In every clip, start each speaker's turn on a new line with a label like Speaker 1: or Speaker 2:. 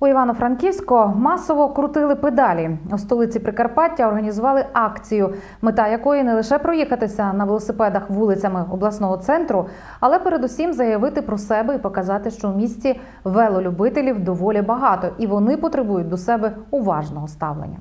Speaker 1: У Івано-Франківську масово крутили педалі. У столиці Прикарпаття організували акцію, мета якої не лише проїхатися на велосипедах вулицями обласного центру, але передусім заявити про себе і показати, що в місті велолюбителів доволі багато, і вони потребують до себе уважного ставлення.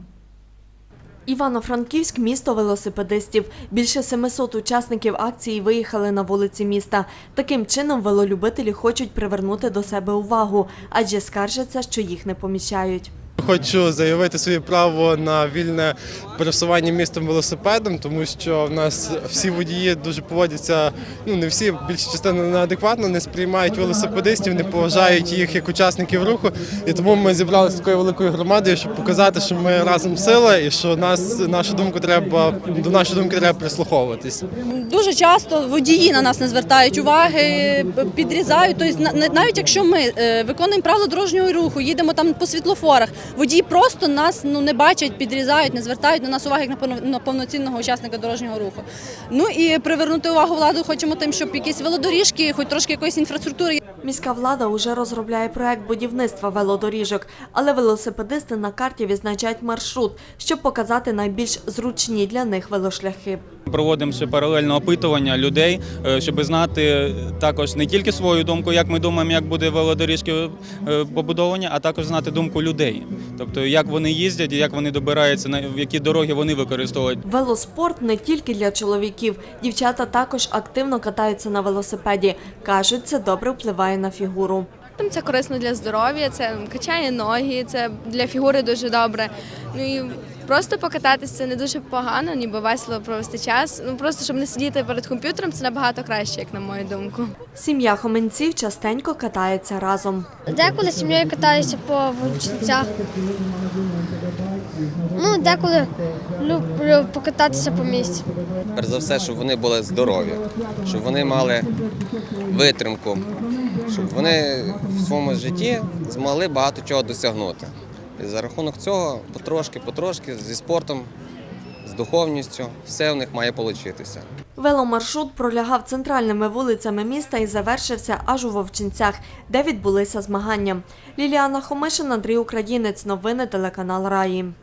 Speaker 2: Івано-Франківськ місто велосипедистів. Більше 700 учасників акції виїхали на вулиці міста. Таким чином велолюбителі хочуть привернути до себе увагу, адже скаржаться, що їх не помічають.
Speaker 3: Хочу заявити своє право на вільне пересування містом велосипедом, тому що в нас всі водії дуже поводяться. Ну не всі, більша частина неадекватно, не сприймають велосипедистів, не поважають їх як учасників руху. І тому ми зібралися такою великою громадою, щоб показати, що ми разом сила і що нас нашу думку треба до нашої думки треба прислуховуватись.
Speaker 4: Дуже часто водії на нас не звертають уваги, підрізають. Тобто, на- на- навіть якщо ми е, виконуємо правила дорожнього руху, їдемо там по світлофорах, водії просто нас ну не бачать, підрізають, не звертають на нас уваги як на повно- на повноцінного учасника дорожнього руху. Ну і привернути увагу владу хочемо тим, щоб якісь велодоріжки, хоч трошки якоїсь інфраструктури
Speaker 2: Міська влада уже розробляє проект будівництва велодоріжок, але велосипедисти на карті відзначають маршрут, щоб показати найбільш зручні для них велошляхи.
Speaker 5: Проводимо ще паралельне опитування людей, е, щоб знати також не тільки свою думку, як ми думаємо, як буде велодоріжки е, побудовані, а також знати думку людей. Тобто, як вони їздять, і як вони добираються, на в які дороги вони використовують.
Speaker 2: Велоспорт не тільки для чоловіків. Дівчата також активно катаються на велосипеді. Кажуть, це добре впливає на фігуру.
Speaker 6: Там це корисно для здоров'я, це качає ноги, це для фігури дуже добре. Ну і просто покататися це не дуже погано, ніби весело провести час. Ну просто щоб не сидіти перед комп'ютером, це набагато краще, як на мою думку.
Speaker 2: Сім'я хоменців частенько катається разом.
Speaker 7: Деколи сім'єю катаюся по вуличницях. Ну, деколи люблю покататися по місті.
Speaker 8: перш за все, щоб вони були здорові, щоб вони мали витримку, щоб вони в своєму житті змогли багато чого досягнути. І за рахунок цього потрошки, потрошки зі спортом, з духовністю, все в них має получитися.
Speaker 2: Веломаршрут пролягав центральними вулицями міста і завершився аж у Вовчинцях, де відбулися змагання. Ліліана Хомишин, Андрій Українець. Новини телеканал Раї.